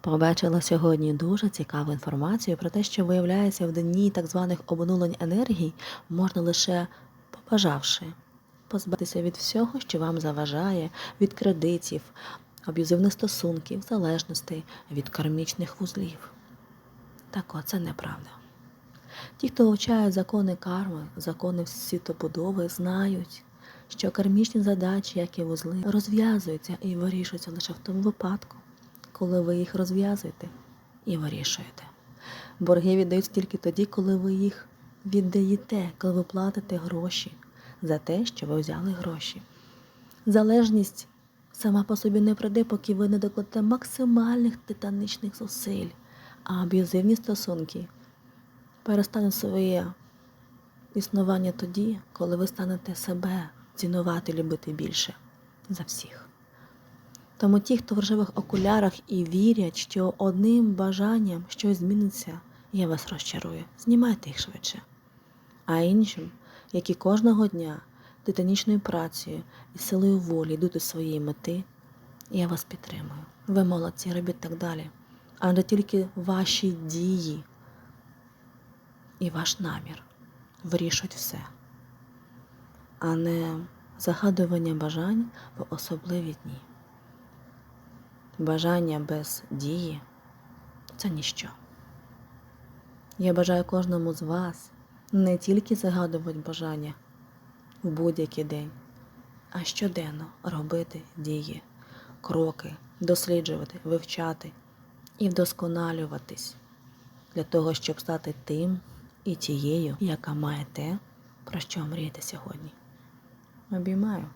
Побачила сьогодні дуже цікаву інформацію про те, що виявляється в дні так званих обнулень енергій можна лише побажавши позбавитися від всього, що вам заважає, від кредитів, аб'юзивних стосунків, залежностей, від кармічних вузлів. Так от, це неправда. Ті, хто вивчає закони карми, закони світобудови, знають, що кармічні задачі, як і вузли, розв'язуються і вирішуються лише в тому випадку, коли ви їх розв'язуєте і вирішуєте. Борги віддаються тільки тоді, коли ви їх віддаєте, коли ви платите гроші за те, що ви взяли гроші. Залежність сама по собі не прийде, поки ви не докладете максимальних титанічних зусиль, а аб'юзивні стосунки перестануть своє існування тоді, коли ви станете себе цінувати, любити більше за всіх. Тому ті, хто в рожевих окулярах і вірять, що одним бажанням щось зміниться, я вас розчарую. Знімайте їх швидше. А іншим, які кожного дня титанічною працею і силою волі йдуть до своєї мети, я вас підтримую. Ви молодці, робіть так далі. Адже тільки ваші дії і ваш намір вирішують все, а не загадування бажань в особливі дні. Бажання без дії це ніщо. Я бажаю кожному з вас не тільки загадувати бажання в будь-який день, а щоденно робити дії, кроки, досліджувати, вивчати і вдосконалюватись для того, щоб стати тим і тією, яка має те, про що мрієте сьогодні. Обіймаю.